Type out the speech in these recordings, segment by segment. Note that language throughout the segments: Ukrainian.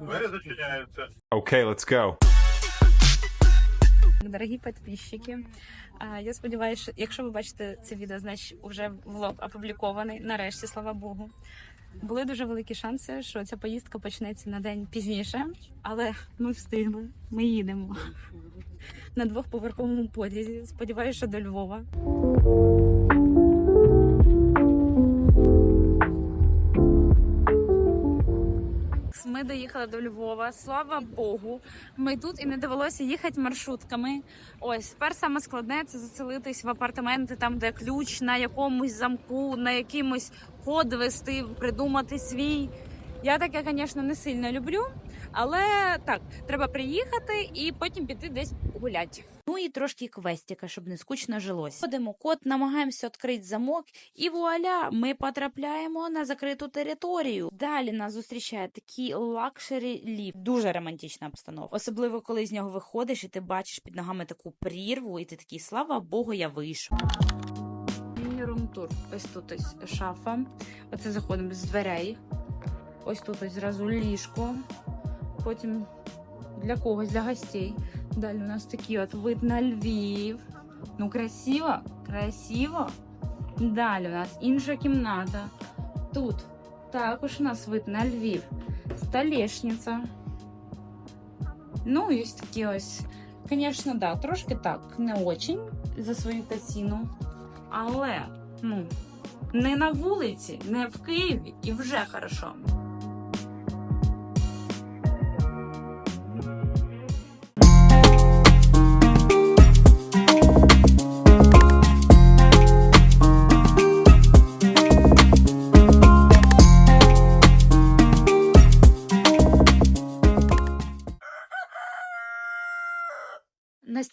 Двері зачиняються. Okay, let's go. Дорогі підписчики, я сподіваюся, що якщо ви бачите це відео, значить вже влог опублікований. Нарешті, слава Богу. Були дуже великі шанси, що ця поїздка почнеться на день пізніше, але ми встигли. Ми їдемо на двохповерховому потязі. Сподіваюся, що до Львова. Ми доїхали до Львова. Слава Богу. Ми тут і не довелося їхати маршрутками. Ось тепер саме складне це заселитись в апартаменти, там де ключ на якомусь замку, на якимось код вести, придумати свій. Я таке, звісно, не сильно люблю, але так, треба приїхати і потім піти десь гуляти. Ну і трошки квестика, щоб не скучно жилось. Ходимо код, намагаємося відкрити замок, і вуаля, ми потрапляємо на закриту територію. Далі нас зустрічає такий лакшері ліфт. Дуже романтична обстановка. Особливо, коли з нього виходиш, і ти бачиш під ногами таку прірву, і ти такий, слава Богу, я вийшов. Міні-рум. Ось тут ось шафа. Оце заходимо з дверей. Ось тут ось зразу ліжко. Потім для когось, для гостей. Далі у нас такий от вид на Львів. Ну, красиво, красиво. Далі у нас інша кімната. Тут також у нас вид на Львів. Столешниця. Ну, ось такі ось. Звісно, да, трошки так, не очень за свою ціну. Але, ну, не на вулиці, не в Києві і вже хорошо.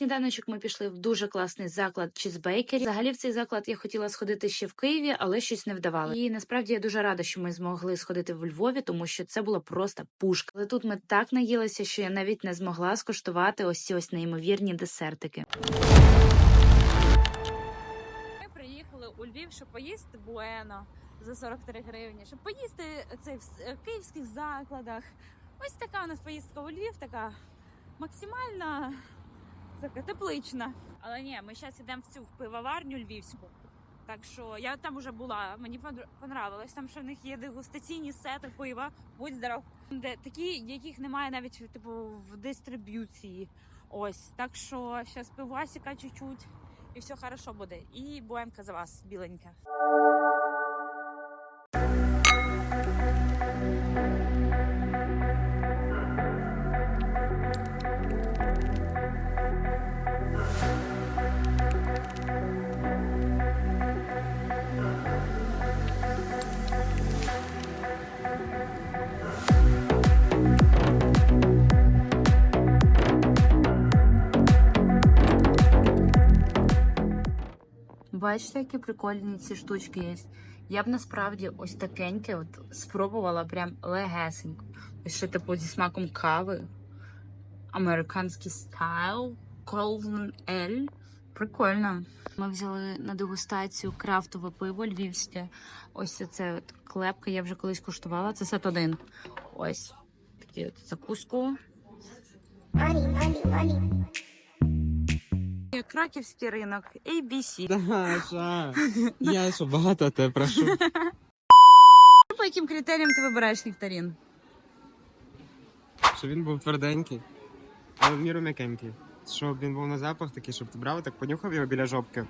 Сніданочок ми пішли в дуже класний заклад Чізбейкері. Взагалі в цей заклад я хотіла сходити ще в Києві, але щось не вдавало. І насправді я дуже рада, що ми змогли сходити в Львові, тому що це була просто пушка. Але тут ми так наїлися, що я навіть не змогла скуштувати ось ці ось неймовірні десертики. Ми приїхали у Львів, щоб поїсти буено за 43 гривні, щоб поїсти це в київських закладах. Ось така у нас поїздка у Львів, така максимальна така теплична. Але ні, ми зараз йдемо в цю в пивоварню львівську. Так що я там вже була, мені понравилось. Там що в них є дегустаційні сети пива, будь здоров. Де такі, яких немає навіть типу в дистриб'юції. Ось так що зараз пивасика чуть-чуть, і все хорошо буде. І боємка за вас, біленька. Бачите, які прикольні ці штучки є. Я б насправді ось такеньке от спробувала прям легесенько. Ось ще типу зі смаком кави. Американський стайл. Golden L. Прикольно. Ми взяли на дегустацію крафтове пиво львівське. Ось це от клепка, я вже колись куштувала. Це сет один. Ось такі от закуску. Краківський ринок, ABC. Даша, я що багато тебе прошу. По яким критеріям ти вибираєш нектарин? Щоб він був тверденький, але в міру м'якенький. Щоб він був на запах такий, щоб ти брав, так понюхав його біля жопки.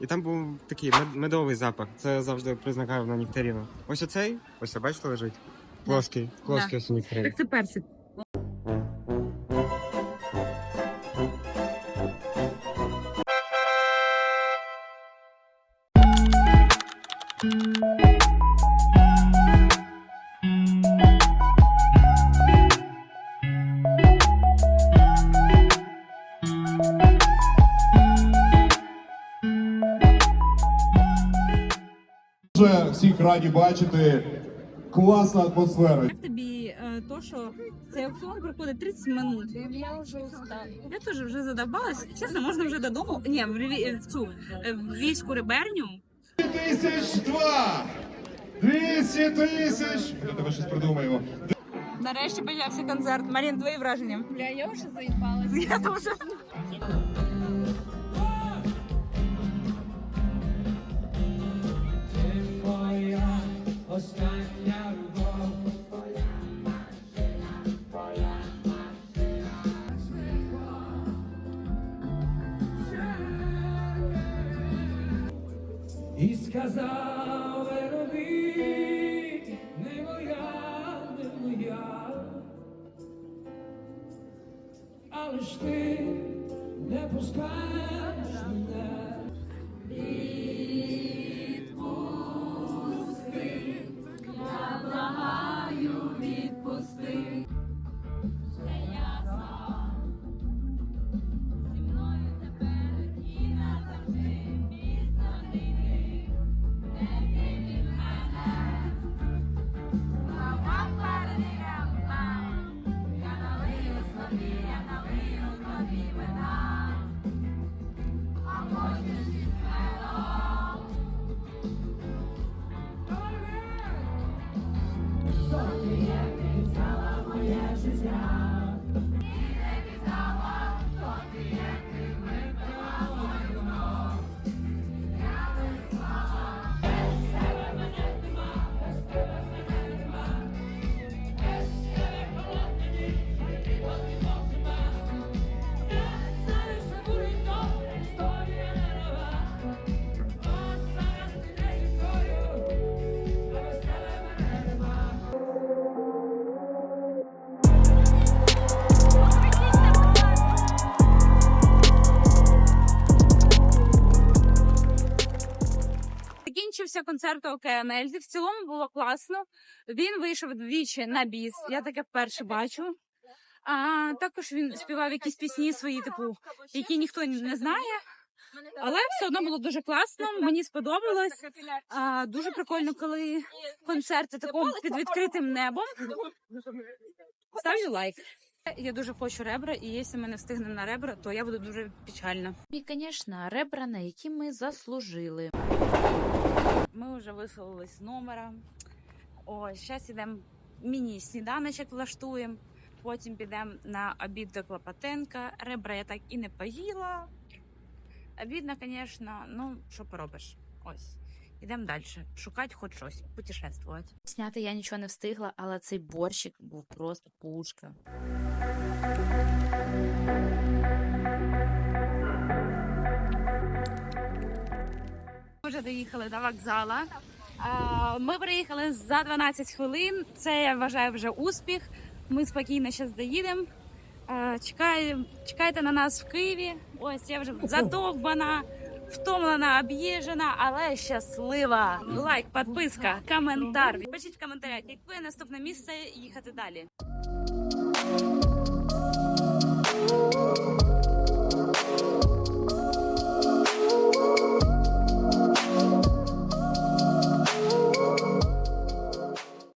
І там був такий мед- медовий запах. Це завжди признакаю на нектаріну. Ось оцей, ось бачите, лежить. Плоский, плоский ось нектарин. Так це персик. Всіх раді бачити. Класна атмосфера. Як тобі е, то, що цей аукціон проходить 30 минут? Я вже устала. Я теж вже задобалась. Чесно, можна вже додому. Ні, в, Льві- в цю е, в війську риберню. Тисяч два! 200 тисяч! Давай щось придумаємо. Нарешті почався концерт. Марін, твої враження? Бля, я вже заїбалась. Я дуже. Остання любов. І сказав Верові, не моя, не моя, але ж ти не пускаєш мене. пустий. Закінчився концерт ОКНЛ. В цілому було класно. Він вийшов двічі на біс. Я таке вперше бачу. А також він співав якісь пісні свої, типу, які ніхто не знає. Але все одно було дуже класно. Мені сподобалось. А, дуже прикольно, коли концерти такого під відкритим небом. Ставлю лайк. Я дуже хочу ребра, і якщо ми не встигнемо на ребра, то я буду дуже печальна. І, звісно, ребра, на які ми заслужили. Вже виселились з номера. Ось, зараз йдемо міні-сніданочок влаштуємо. Потім підемо на обід до Клопотенка. Ребра я так і не поїла. Обідно, звісно, ну що поробиш? Ось. Ідемо далі. Шукати хоч щось, путешествувати. Зняти я нічого не встигла, але цей борщик був просто пушка. Вже доїхали до вокзала. Ми приїхали за 12 хвилин. Це я вважаю вже успіх. Ми спокійно зараз доїдемо. А, Чекає, чекайте на нас в Києві. Ось я вже задовбана, втомлена, об'їжджена, але щаслива. Лайк, підписка, коментар. Пишіть в коментарях, яке наступне місце їхати далі.